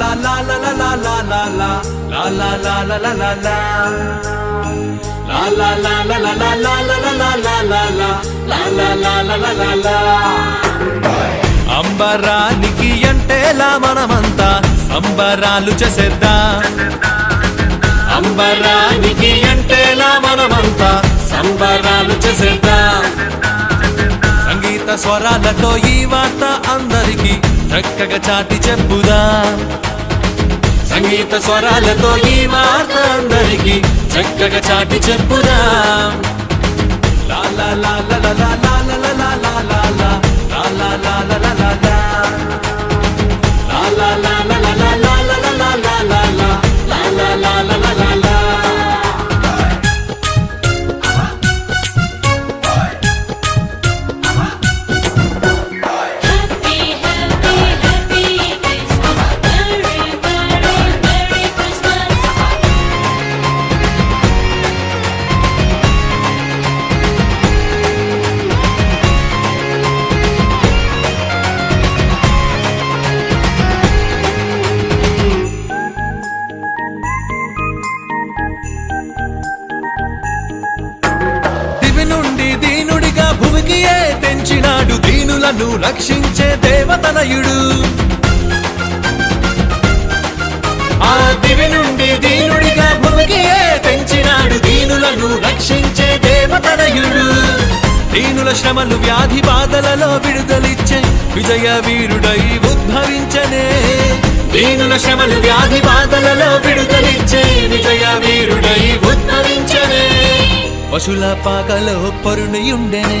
la la la la la la la la la la la la la la la la la la La la la la la la la la la la la la la La la la la అంబరానికి ఎంటేలా మనమంతా సంబరాలు చేసేద్దా అంబరానికి ఎంటేలా మనమంతా సంబరాలు చేసేద్దా సంగీత స్వరాలతో ఈ వార్త అందరికీ చక్కగా చాటి చెప్పుదా సంగీత స్వరాలతో ఈ వార్త అందరికి చక్కగా చాటి చెప్పుదా లా లా లా రక్షించే దేవతనయుడు. ఆ దివి నుండి దీనుడిగా భూమికి ఏ తెంచినాడు దీనులను రక్షించే దేవతనయుడు. దీనుల శ్రమలు వ్యాధి బాధలలో విడుదలిచ్చే విజయ వీరుడై ఉద్భవించనే దీనుల శ్రమలు వ్యాధి బాధలలో విడుదలిచ్చే విజయ వీరుడై ఉద్భవించనే పశుల పాకలో పరుణయుండెనే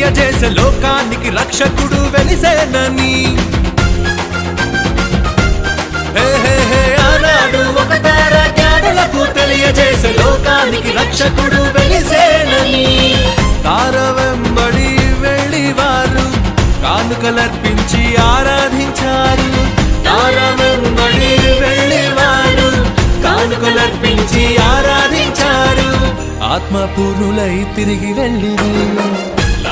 తెలియజేసే లోకానికి రక్షకుడు వెలిసేనని. ఆనాడు ఒక తార జ్ఞానులకు తెలియజేసే లోకానికి రక్షకుడు వెలిసేనని. తార వెంబడి వెళ్ళి వారు కానుకలర్పించి ఆరాధించారు. తార వెంబడి వెళ్ళి వారు కానుకలర్పించి ఆరాధించారు. ఆత్మపూర్ణులై తిరిగి వెళ్ళిరు.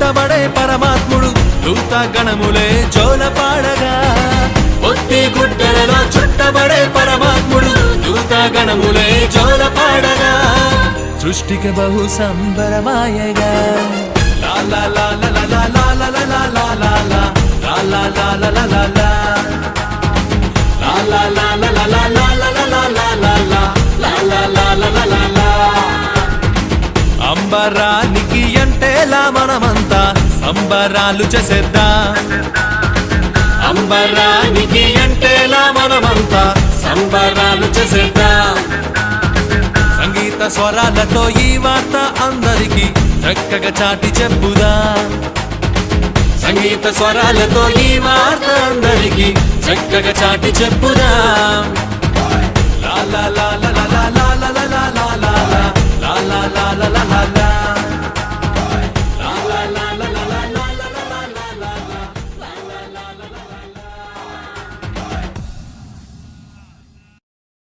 ఎత్తబడే పరమాత్ముడు దూత గణములే జోలపాడగా ఒత్తి గుడ్డలలో చుట్టబడే పరమాత్ముడు దూత గణములే జోలపాడగా సృష్టికి బహు సంబరమాయగా లా లా లా లా లా లా లా లా లా లా లా లా లా లా లా లా లా లా లా La la la la la la la la la la la la la la la la la la la సంబరానికి అంటేలా మనమంతా సంబరాలు చేసేద్దా అంబరానికి అంటేలా మనమంతా సంబరాలు చేసేద్దా సంగీత స్వరాలతో ఈ వార్త అందరికి చక్కగా చాటి చెప్పుదా సంగీత స్వరాలతో ఈ వార్త అందరికి చక్కగా చాటి చెప్పుదా లా లా లా లా లా లా లా లా la la la la la la.